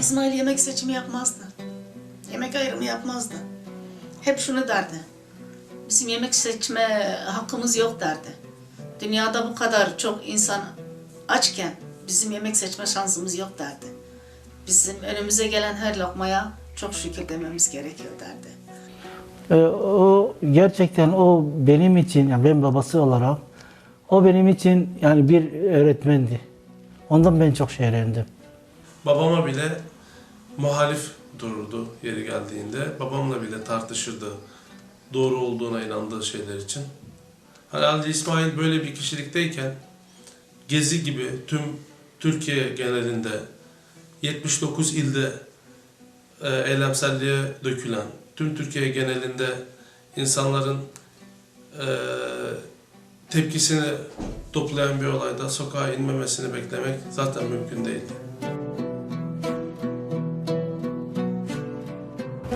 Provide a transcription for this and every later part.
İsmail yemek seçimi yapmazdı. Yemek ayrımı yapmazdı. Hep şunu derdi. Bizim yemek seçme hakkımız yok derdi. Dünyada bu kadar çok insan açken bizim yemek seçme şansımız yok derdi. Bizim önümüze gelen her lokmaya çok şükür dememiz gerekiyor derdi. Ee, o gerçekten o benim için yani ben babası olarak o benim için yani bir öğretmendi. Ondan ben çok şey öğrendim. Babama bile muhalif dururdu yeri geldiğinde. Babamla bile tartışırdı doğru olduğuna inandığı şeyler için. Ali İsmail böyle bir kişilikteyken Gezi gibi tüm Türkiye genelinde 79 ilde e, eylemselliğe dökülen, tüm Türkiye genelinde insanların e, tepkisini toplayan bir olayda sokağa inmemesini beklemek zaten mümkün değildi.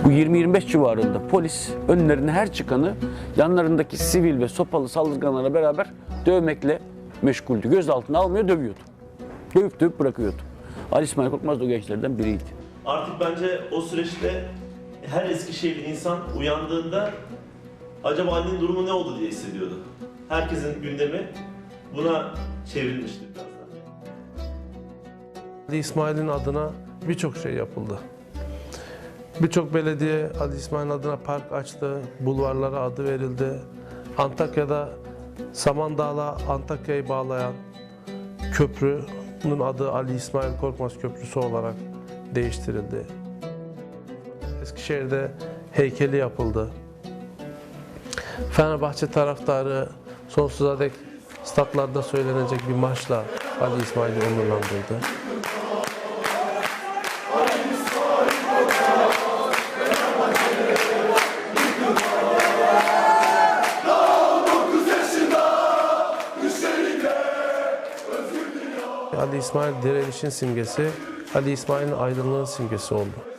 Bu 20-25 civarında polis önlerine her çıkanı yanlarındaki sivil ve sopalı saldırganlarla beraber dövmekle meşguldü. Gözaltına almıyor, dövüyordu. Dövüp dövüp bırakıyordu. Ali İsmail Korkmaz da o gençlerden biriydi. Artık bence o süreçte her Eskişehirli insan uyandığında acaba annenin durumu ne oldu diye hissediyordu. Herkesin gündemi buna çevrilmişti biraz da. Ali İsmail'in adına birçok şey yapıldı. Birçok belediye Ali İsmail'in adına park açtı, bulvarlara adı verildi. Antakya'da Samandağ'la Antakya'yı bağlayan köprünün adı Ali İsmail Korkmaz Köprüsü olarak değiştirildi. Eskişehir'de heykeli yapıldı. Fenerbahçe taraftarı sonsuza dek statlarda söylenecek bir maçla Ali İsmail'i onurlandırdı. Ali İsmail direnişin simgesi, Ali İsmail'in aydınlığın simgesi oldu.